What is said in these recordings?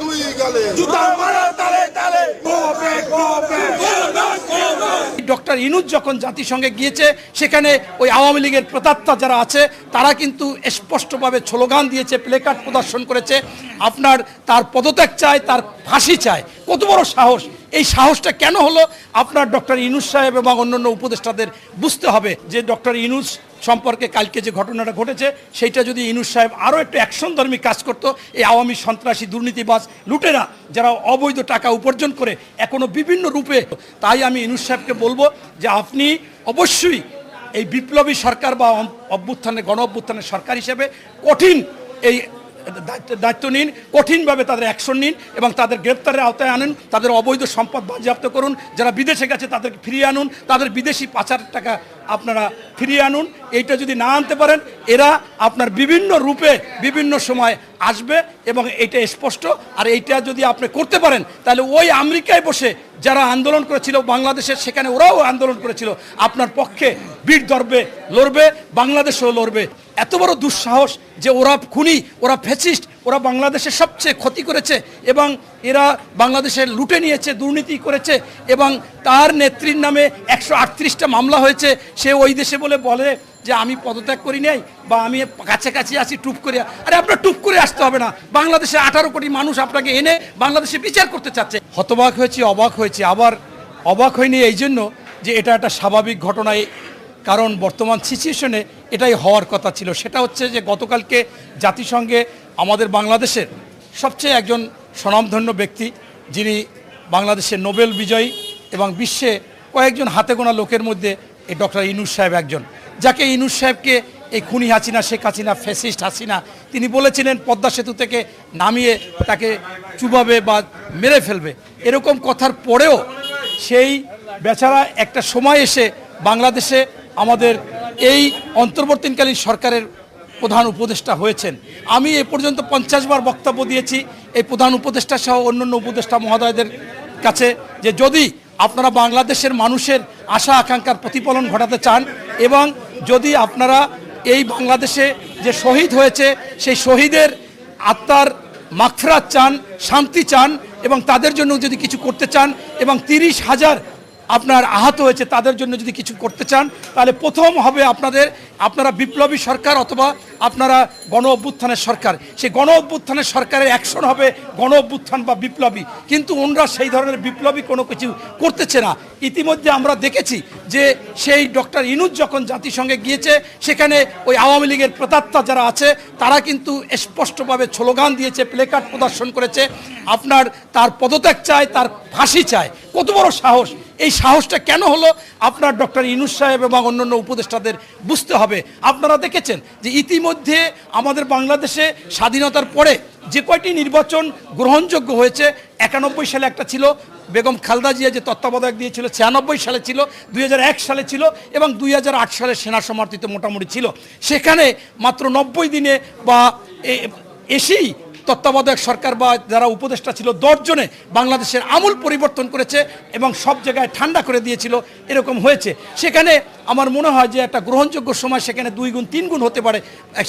দুই গালে। জুতা মারা তালে তালে। কোপে কোপে। ডক্টর ইনুজ যখন জাতিসংঘে গিয়েছে সেখানে ওই আওয়ামী লীগের প্রতাত্মা যারা আছে তারা কিন্তু স্পষ্টভাবে স্লোগান দিয়েছে প্লেকার্ড প্রদর্শন করেছে। আপনার তার পদত্যাগ চায় তার ফাঁসি চায়। কত বড় সাহস। এই সাহসটা কেন হলো? আপনার ডক্টর ইনুস সাহেব এবং অন্যান্য উপদেষ্টাদের বুঝতে হবে যে ডক্টর ইনুস সম্পর্কে কালকে যে ঘটনাটা ঘটেছে, সেইটা যদি ইনুস সাহেব আরও একটু অ্যাকশনধর্মী কাজ করত, এই আওয়ামী সন্ত্রাসী দুর্নীতিবাজ লুটেরা যারা অবৈধ টাকা উপার্জন করে এখনও বিভিন্ন রূপে, তাই আমি ইনুস সাহেবকে বলব যে আপনি অবশ্যই এই বিপ্লবী সরকার বা অভ্যুত্থানের গণ অভ্যুত্থানের সরকার হিসেবে কঠিন এই দায়িত্ব নিন, কঠিনভাবে তাদের অ্যাকশন নিন এবং তাদের গ্রেপ্তারের আওতায় আনুন, তাদের অবৈধ সম্পদ বাজেয়াপ্ত করুন, যারা বিদেশে গেছে তাদেরকে ফিরিয়ে আনুন, তাদের বিদেশি পাচার টাকা আপনারা ফিরিয়ে আনুন, এইটা যদি না আনতে পারেন, এরা আপনার বিভিন্ন রূপে বিভিন্ন সময় আসবে এবং এটা স্পষ্ট, আর এইটা যদি আপনি করতে পারেন, তাহলে ওই আমেরিকায় বসে যারা আন্দোলন করেছিল বাংলাদেশের সেখানে ওরাও আন্দোলন করেছিল, আপনার পক্ষে বীর দর্বে লড়বে, বাংলাদেশেও লড়বে। এত বড় দুঃসাহস যে ওরা খুনি, ওরা ফেসিস্ট ওরা বাংলাদেশের সবচেয়ে ক্ষতি করেছে এবং এরা বাংলাদেশের লুটে নিয়েছে, দুর্নীতি করেছে এবং তার নেত্রীর নামে একশো আটত্রিশটা মামলা হয়েছে। সে ওই দেশে বলে বলে যে আমি পদত্যাগ করি নাই বা আমি কাছাকাছি আছি, টুপ করে আরে আপনার টুপ করে আসতে হবে না। বাংলাদেশে আঠারো কোটি মানুষ আপনাকে এনে বাংলাদেশে বিচার করতে চাচ্ছে। হতবাক হয়েছে, অবাক হয়েছে। আবার অবাক হয়নি এই জন্য যে এটা একটা স্বাভাবিক ঘটনায় কারণ বর্তমান সিচুয়েশনে এটাই হওয়ার কথা ছিল। সেটা হচ্ছে যে গতকালকে জাতিসংঘে আমাদের বাংলাদেশের সবচেয়ে একজন স্বনামধন্য ব্যক্তি, যিনি বাংলাদেশের নোবেল বিজয়ী এবং বিশ্বে কয়েকজন হাতে গোনা লোকের মধ্যে এই ডক্টর ইনুস সাহেব একজন। যাকে ইনুস সাহেবকে এই খুনি হাসিনা, শেখ হাসিনা ফেসিস্ট হাসিনা, তিনি বলেছিলেন পদ্মা সেতু থেকে নামিয়ে তাকে চুবাবে বা মেরে ফেলবে। এরকম কথার পরেও সেই বেচারা একটা সময় এসে বাংলাদেশে আমাদের এই অন্তর্বর্তীকালীন সরকারের প্রধান উপদেষ্টা হয়েছেন। আমি এ পর্যন্ত পঞ্চাশ বার বক্তব্য দিয়েছি। এই প্রধান উপদেষ্টা সহ অন্যান্য উপদেষ্টা মহোদয়দের কাছে যে যদি আপনারা বাংলাদেশের মানুষের আশা আকাঙ্ক্ষার প্রতিফলন ঘটাতে চান এবং যদি আপনারা এই বাংলাদেশে যে শহীদ হয়েছে, সেই শহীদের আত্মার মাগফিরাত চান, শান্তি চান এবং তাদের জন্য যদি কিছু করতে চান এবং তিরিশ হাজার আপনার আহত হয়েছে তাদের জন্য যদি কিছু করতে চান, তাহলে প্রথম হবে আপনাদের, আপনারা বিপ্লবী সরকার অথবা আপনারা গণ অভ্যুত্থানের সরকার। সেই গণ অভ্যুত্থানের সরকারের অ্যাকশন হবে গণ অভ্যুত্থান বা বিপ্লবী। কিন্তু ওনরা সেই ধরনের বিপ্লবী কোনো কিছু করতেছে না। ইতিমধ্যে আমরা দেখেছি যে সেই ডক্টর ইনুজ যখন জাতিসংঘে গিয়েছে, সেখানে ওই আওয়ামী লীগের প্রতাত্তা যারা আছে, তারা কিন্তু স্পষ্টভাবে স্লোগান দিয়েছে, প্লেকার্ড প্রদর্শন করেছে, আপনার তার পদত্যাগ চায়, তার ফাঁসি চায়। কত বড় সাহস! এই সাহসটা কেন হলো? আপনার ডক্টর ইনুস সাহেব এবং অন্যান্য উপদেষ্টাদের বুঝতে হবে। আপনারা দেখেছেন যে ইতিমধ্যে আমাদের বাংলাদেশে স্বাধীনতার পরে যে কয়টি নির্বাচন গ্রহণযোগ্য হয়েছে, একানব্বই সালে একটা ছিল, বেগম খালদা জিয়া যে তত্ত্বাবধায়ক দিয়েছিল, ছিয়ানব্বই সালে ছিল, দুই হাজার এক সালে ছিল এবং দুই হাজার আট সালে সেনা সমর্থিত মোটামুটি ছিল। সেখানে মাত্র নব্বই দিনে বা এসেই তত্ত্বাবধায়ক সরকার বা যারা উপদেষ্টা ছিল, দশজনে বাংলাদেশের আমূল পরিবর্তন করেছে এবং সব জায়গায় ঠান্ডা করে দিয়েছিল, এরকম হয়েছে। সেখানে আমার মনে হয় যে একটা গ্রহণযোগ্য সময় সেখানে দুই গুণ, তিন গুণ হতে পারে।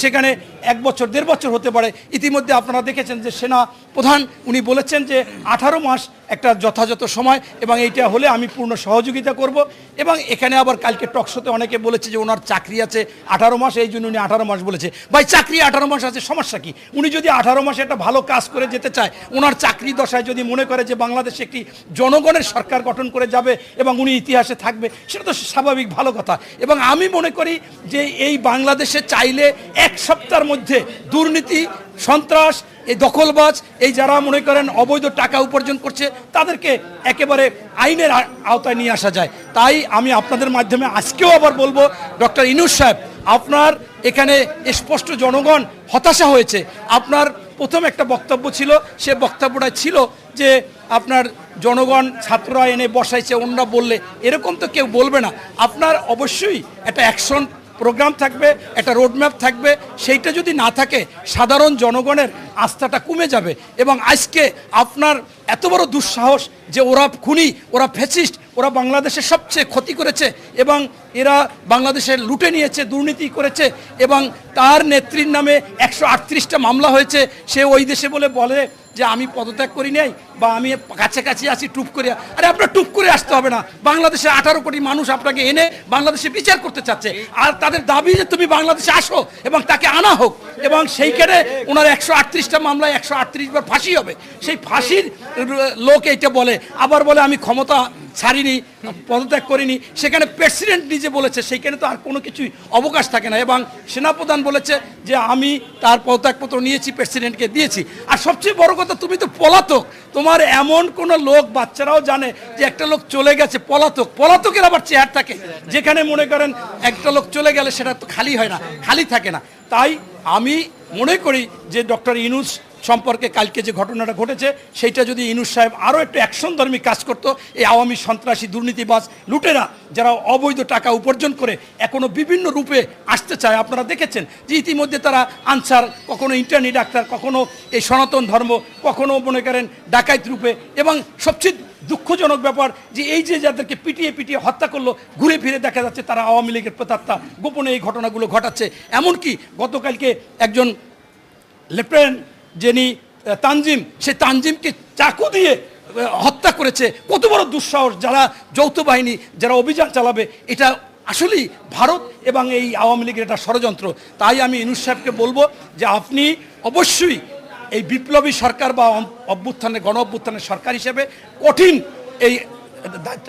সেখানে এক বছর, দেড় বছর হতে পারে। ইতিমধ্যে আপনারা দেখেছেন যে সেনা প্রধান, উনি বলেছেন যে আঠারো মাস একটা যথাযথ সময় এবং এইটা হলে আমি পূর্ণ সহযোগিতা করব। এবং এখানে আবার কালকে টকশোতে অনেকে বলেছে যে ওনার চাকরি আছে আঠারো মাস, এই জন্য উনি আঠারো মাস বলেছে। ভাই, চাকরি আঠারো মাস আছে, সমস্যা কি? উনি যদি আঠারো মাসে একটা ভালো কাজ করে যেতে চায়, ওনার চাকরি দশায় যদি মনে করে যে বাংলাদেশে একটি জনগণের সরকার গঠন করে যাবে এবং উনি ইতিহাসে থাকবে, সেটা তো স্বাভাবিক ভালো কথা। এবং আমি মনে করি যে এই বাংলাদেশে চাইলে এক সপ্তাহের মধ্যে দুর্নীতি, সন্ত্রাস, এই দখলবাজ, এই যারা মনে করেন অবৈধ টাকা উপার্জন করছে, তাদেরকে একেবারে আইনের আওতায় নিয়ে আসা যায়। তাই আমি আপনাদের মাধ্যমে আজকেও আবার বলব, ডক্টর ইনুস সাহেব, আপনার এখানে স্পষ্ট জনগণ হতাশা হয়েছে। আপনার প্রথম একটা বক্তব্য ছিল, সে বক্তব্যটা ছিল যে আপনার জনগণ ছাত্ররা এনে বসাইছে অন্যরা বললে, এরকম তো কেউ বলবে না। আপনার অবশ্যই একটা অ্যাকশন প্রোগ্রাম থাকবে, একটা রোডম্যাপ থাকবে, সেইটা যদি না থাকে, সাধারণ জনগণের আস্থাটা কমে যাবে। এবং আজকে আপনার এত বড় দুঃসাহস যে ওরা খুনি, ওরা ফেসিস্ট ওরা বাংলাদেশের সবচেয়ে ক্ষতি করেছে এবং এরা বাংলাদেশের লুটে নিয়েছে, দুর্নীতি করেছে এবং তার নেত্রীর নামে একশো আটত্রিশটা মামলা হয়েছে। সে ওই দেশে বলে বলে যে আমি পদত্যাগ করি নাই বা আমি কাছাকাছি আছি, টুপ করে আরে আপনার টুপ করে আসতে হবে না। বাংলাদেশে আঠারো কোটি মানুষ আপনাকে এনে বাংলাদেশে বিচার করতে চাচ্ছে। আর তাদের দাবি যে তুমি বাংলাদেশে আসো এবং তাকে আনা হোক এবং সেইখানে ওনার একশো আটত্রিশটা মামলায় একশো আটত্রিশ বার ফাঁসি হবে। সেই ফাঁসির লোক এইটা বলে। আবার বলে আমি ক্ষমতা ছাড়িনি, পদত্যাগ করিনি, সেখানে প্রেসিডেন্ট নিজে বলেছে, সেইখানে তো আর কোনো কিছুই অবকাশ থাকে না। এবং সেনাপ্রধান বলেছে যে আমি তার পদত্যাগপত্র নিয়েছি, প্রেসিডেন্টকে দিয়েছি। আর সবচেয়ে বড় কথা, তুমি তো পলাতক। তোমার এমন কোনো লোক, বাচ্চারাও জানে যে একটা লোক চলে গেছে, পলাতক। পলাতকের আবার চেয়ার থাকে। যেখানে মনে করেন একটা লোক চলে গেলে সেটা তো খালি হয় না, খালি থাকে না। তাই আমি মনে করি যে ডক্টর ইনুস সম্পর্কে কালকে যে ঘটনাটা ঘটেছে, সেইটা যদি ইনুস সাহেব আরও একটু অ্যাকশন ধর্মী কাজ করতো, এই আওয়ামী সন্ত্রাসী, দুর্নীতিবাজ লুটেরা যারা অবৈধ টাকা উপার্জন করে এখনও বিভিন্ন রূপে আসতে চায়। আপনারা দেখেছেন যে ইতিমধ্যে তারা আনসার, কখনো ইন্টারনি ডাক্তার, কখনো এই সনাতন ধর্ম, কখনো মনে করেন ডাকাইত রূপে। এবং সবচেয়ে দুঃখজনক ব্যাপার যে এই যে যাদেরকে পিটিয়ে পিটিয়ে হত্যা করল, ঘুরে ফিরে দেখা যাচ্ছে তারা আওয়ামী লীগের প্রেতাত্মা গোপনে এই ঘটনাগুলো ঘটাচ্ছে। এমনকি গতকালকে একজন লেফটেন্যান্ট যিনি তানজিম সে তানজিমকে চাকু দিয়ে হত্যা করেছে। কত বড় দুঃসাহস যারা যৌথ বাহিনী, যারা অভিযান চালাবে, এটা আসলেই ভারত এবং এই আওয়ামী লীগের একটা ষড়যন্ত্র। তাই আমি ইনুস সাহেবকে বলব যে আপনি অবশ্যই এই বিপ্লবী সরকার বা অভ্যুত্থানের গণ অভ্যুত্থানের সরকার হিসেবে কঠিন এই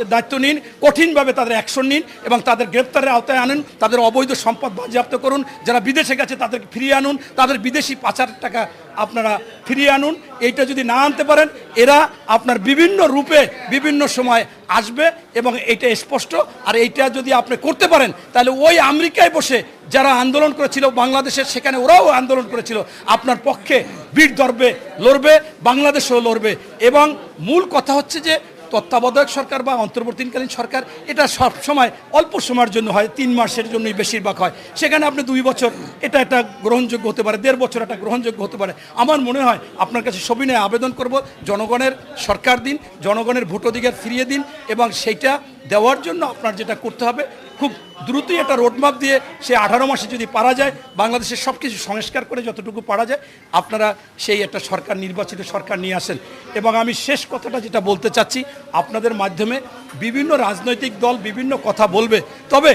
দায়িত্ব- নিন, কঠিনভাবে তাদের অ্যাকশন নিন এবং তাদের গ্রেপ্তারের আওতায় আনুন, তাদের অবৈধ সম্পদ বাজেয়াপ্ত করুন, যারা বিদেশে গেছে তাদেরকে ফিরিয়ে আনুন, তাদের বিদেশি পাচার টাকা আপনারা ফিরিয়ে আনুন, এইটা যদি না আনতে পারেন, এরা আপনার বিভিন্ন রূপে বিভিন্ন সময় আসবে এবং এটা স্পষ্ট, আর এইটা যদি আপনি করতে পারেন, তাহলে ওই আমেরিকায় বসে যারা আন্দোলন করেছিল বাংলাদেশের, সেখানে ওরাও আন্দোলন করেছিল, আপনার পক্ষে বীর দর্বে লড়বে, বাংলাদেশেও লড়বে এবং মূল কথা হচ্ছে যে তত্ত্বাবধায়ক সরকার বা অন্তর্বর্তীকালীন সরকার, এটা সব সময়, অল্প সময়ের জন্য হয়, তিন মাসের জন্যই বেশিরভাগ হয়। সেখানে আপনি দুই বছর, এটা একটা গ্রহণযোগ্য হতে পারে, দেড় বছর একটা গ্রহণযোগ্য হতে পারে। আমার মনে হয় আপনার কাছে সবিনয় আবেদন করব, জনগণের সরকার দিন, জনগণের ভোটাধিকার ফিরিয়ে দিন এবং সেইটা দেওয়ার জন্য আপনার যেটা করতে হবে খুব দ্রুতই একটা রোডম্যাপ দিয়ে সে আঠারো মাসে যদি পারা যায়, বাংলাদেশের সব কিছু সংস্কার করে যতটুকু পারা যায়, আপনারা সেই একটা সরকার, নির্বাচিত সরকার নিয়ে আসেন। এবং আমি শেষ কথাটা যেটা বলতে চাচ্ছি, আপনাদের মাধ্যমে বিভিন্ন রাজনৈতিক দল বিভিন্ন কথা বলবে। তবে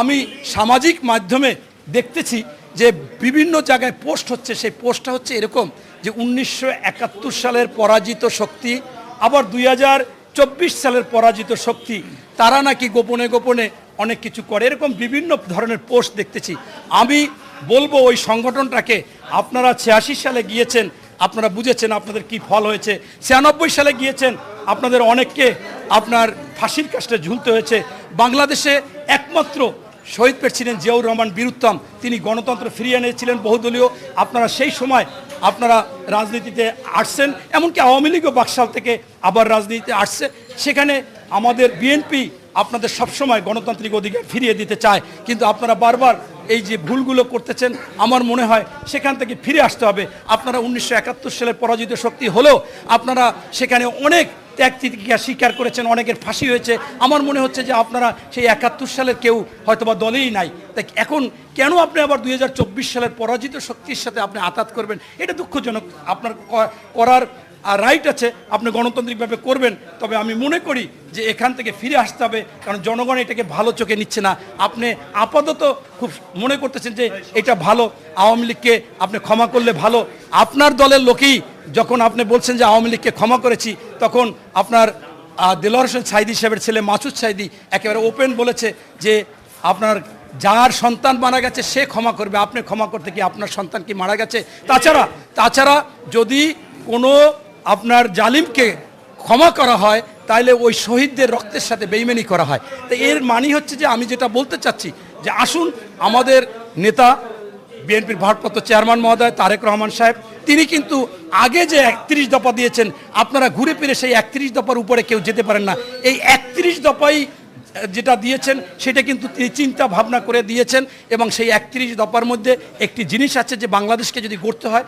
আমি সামাজিক মাধ্যমে দেখতেছি যে বিভিন্ন জায়গায় পোস্ট হচ্ছে, সেই পোস্টটা হচ্ছে এরকম যে উনিশশো একাত্তর সালের পরাজিত শক্তি, আবার দুই হাজার চব্বিশ সালের পরাজিত শক্তি, তারা নাকি গোপনে গোপনে অনেক কিছু করে। এরকম বিভিন্ন ধরনের পোস্ট দেখতেছি। আমি বলব ওই সংগঠনটাকে, আপনারা ছিয়াশি সালে গিয়েছেন, আপনারা বুঝেছেন আপনাদের কি ফল হয়েছে। ছিয়ানব্বই সালে গিয়েছেন, আপনাদের অনেককে আপনার ফাঁসির কাজটা ঝুলতে হয়েছে। বাংলাদেশে একমাত্র শহীদ প্রেসিডেন্ট জিয়াউর রহমান বীরুত্তম, তিনি গণতন্ত্র ফিরিয়ে এনেছিলেন বহুদলীয়। আপনারা সেই সময় আপনারা রাজনীতিতে আসছেন, এমনকি আওয়ামী লীগও বাকশাল থেকে আবার রাজনীতিতে আসছে। সেখানে আমাদের বিএনপি আপনাদের সবসময় গণতান্ত্রিক অধিকার ফিরিয়ে দিতে চায়। কিন্তু আপনারা বারবার এই যে ভুলগুলো করতেছেন, আমার মনে হয় সেখান থেকে ফিরে আসতে হবে। আপনারা উনিশশো একাত্তর সালের পরাজিত শক্তি হলেও আপনারা সেখানে অনেক ত্যাগ তিতিকা স্বীকার করেছেন, অনেকের ফাঁসি হয়েছে। আমার মনে হচ্ছে যে আপনারা সেই একাত্তর সালের কেউ হয়তোবা দলেই নাই। তাই এখন কেন আপনি আবার দু হাজার চব্বিশ সালের পরাজিত শক্তির সাথে আপনি আতাত করবেন? এটা দুঃখজনক। আপনার ক- করার রাইট আছে, আপনি গণতান্ত্রিকভাবে করবেন, তবে আমি মনে করি যে এখান থেকে ফিরে আসতে হবে, কারণ জনগণ এটাকে ভালো চোখে নিচ্ছে না। আপনি আপাতত খুব মনে করতেছেন যে এটা ভালো, আওয়ামী লীগকে আপনি ক্ষমা করলে ভালো। আপনার দলের লোকেই যখন আপনি বলছেন যে আওয়ামী লীগকে ক্ষমা করেছি, তখন আপনার দেলোয়ার হোসেন সাইদি সাহেবের ছেলে মাসুদ সাইদি একেবারে ওপেন বলেছে যে আপনার যার সন্তান মারা গেছে, সে ক্ষমা করবে। আপনি ক্ষমা করতে কি আপনার সন্তান কি মারা গেছে? তাছাড়া তাছাড়া যদি কোনো আপনার জালিমকে ক্ষমা করা হয় তাহলে ওই শহীদদের রক্তের সাথে বেইমানি করা হয়। তো এর মানি হচ্ছে যে আমি যেটা বলতে চাচ্ছি, যে আসুন আমাদের নেতা, বিএনপির ভারপ্রাপ্ত চেয়ারম্যান মহোদয় তারেক রহমান সাহেব, তিনি কিন্তু আগে যে একত্রিশ দফা দিয়েছেন, আপনারা ঘুরে ফিরে সেই একত্রিশ দফার উপরে কেউ যেতে পারেন না। এই একত্রিশ দফাই যেটা দিয়েছেন, সেটা কিন্তু তিনি চিন্তা ভাবনা করে দিয়েছেন এবং সেই একত্রিশ দফার মধ্যে একটি জিনিস আছে যে বাংলাদেশকে যদি গড়তে হয়,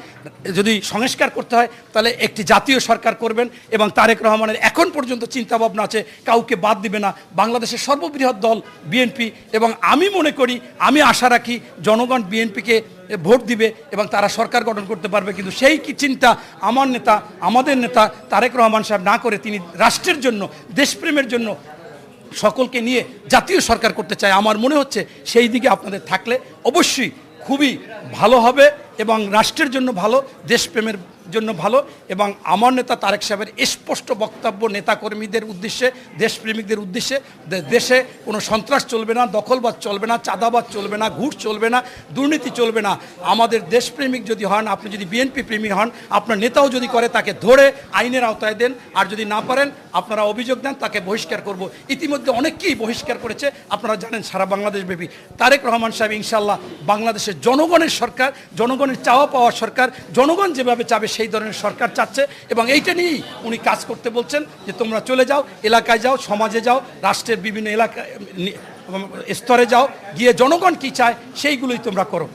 যদি সংস্কার করতে হয়, তাহলে একটি জাতীয় সরকার করবেন এবং তারেক রহমানের এখন পর্যন্ত চিন্তা ভাবনা আছে, কাউকে বাদ দিবে না। বাংলাদেশের সর্ববৃহৎ দল বিএনপি এবং আমি মনে করি, আমি আশা রাখি জনগণ বিএনপিকে ভোট দিবে এবং তারা সরকার গঠন করতে পারবে। কিন্তু সেই কি চিন্তা আমার নেতা, আমাদের নেতা তারেক রহমান সাহেব না করে তিনি রাষ্ট্রের জন্য, দেশপ্রেমের জন্য সকলকে নিয়ে জাতীয় সরকার করতে চায়। আমার মনে হচ্ছে সেই দিকে আপনাদের থাকলে অবশ্যই খুবই ভালো হবে এবং রাষ্ট্রের জন্য ভালো, দেশপ্রেমের জন্য ভালো এবং আমার নেতা তারেক সাহেবের স্পষ্ট বক্তব্য নেতাকর্মীদের উদ্দেশ্যে, দেশপ্রেমিকদের উদ্দেশ্যে দেশে কোনো সন্ত্রাস চলবে না, দখলবাদ চলবে না, চাঁদাবাদ চলবে না, ঘুষ চলবে না, দুর্নীতি চলবে না। আমাদের দেশপ্রেমিক যদি হন, আপনি যদি বিএনপি প্রেমী হন, আপনার নেতাও যদি করে, তাকে ধরে আইনের আওতায় দেন। আর যদি না পারেন, আপনারা অভিযোগ দেন, তাকে বহিষ্কার করব। ইতিমধ্যে অনেককেই বহিষ্কার করেছে, আপনারা জানেন সারা বাংলাদেশ ব্যাপী। তারেক রহমান সাহেব ইনশাল্লাহ বাংলাদেশের জনগণের সরকার, জনগণের চাওয়া পাওয়া সরকার, জনগণ যেভাবে চাবে সেই ধরনের সরকার চাচ্ছে এবং এইটা নিয়েই উনি কাজ করতে বলছেন যে তোমরা চলে যাও, এলাকায় যাও, সমাজে যাও, রাষ্ট্রের বিভিন্ন এলাকা স্তরে যাও, গিয়ে জনগণ কি চায় সেইগুলোই তোমরা করো।